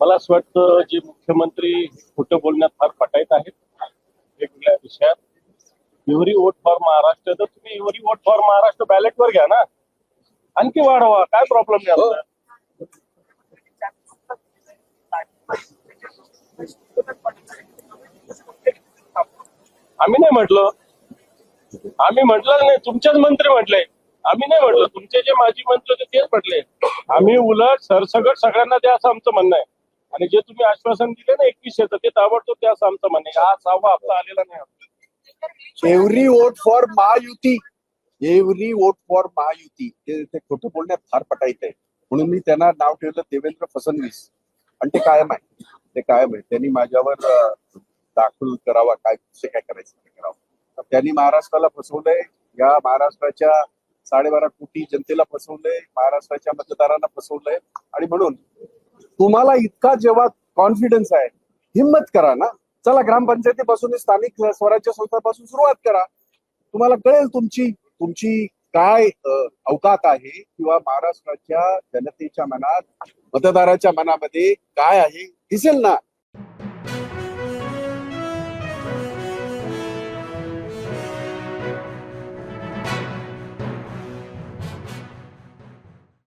मला असं वाटतं जे मुख्यमंत्री खोटं बोलण्यात फार पटायत आहेत वेगवेगळ्या विषयात. एव्हरी वोट फॉर महाराष्ट्र तर तुम्ही एव्हरी वोट फॉर महाराष्ट्र बॅलेटवर घ्या ना. आणखी वाढवा काय प्रॉब्लेम नाही आम्ही नाही म्हटलं. आम्ही म्हटलं नाही तुमचेच मंत्री म्हटले. आम्ही नाही म्हटलं तुमचे जे माजी मंत्री होते तेच म्हटले. आम्ही उलट सरसगट सगळ्यांना द्या असं आमचं म्हणणं आहे. आणि जे तुम्ही आश्वासन दिले ना एकवीसशेचं ते ताबडतोब त्यास असं आमचं म्हणे हा सहावा हप्ता आलेला नाही every vote for Mahayuti. Every vote for Mahayuti. ते खोटं बोलण्यात फार पटायचंय आहे. म्हणून मी त्यांना नाव ठेवलं देवेंद्र फडणवीस. आणि ते कायम आहे. ते कायम आहे. त्यांनी माझ्यावर दाखल करावा काय ते काय करायचं ते करावं. त्यांनी महाराष्ट्राला फसवलंय. या महाराष्ट्राच्या साडेबारा कोटी जनतेला फसवलंय. महाराष्ट्राच्या मतदारांना फसवलंय. आणि म्हणून तुम्हाला इतका जेव्हा कॉन्फिडन्स आहे हिंमत करा ना. चला ग्रामपंचायतीपासून स्थानिक स्वराज्य संस्थापासून सुरुवात करा. तुम्हाला कळेल तुमची तुमची काय अवकात आहे किंवा महाराष्ट्राच्या जनतेच्या मनात मतदाराच्या मनामध्ये काय आहे दिसेल ना.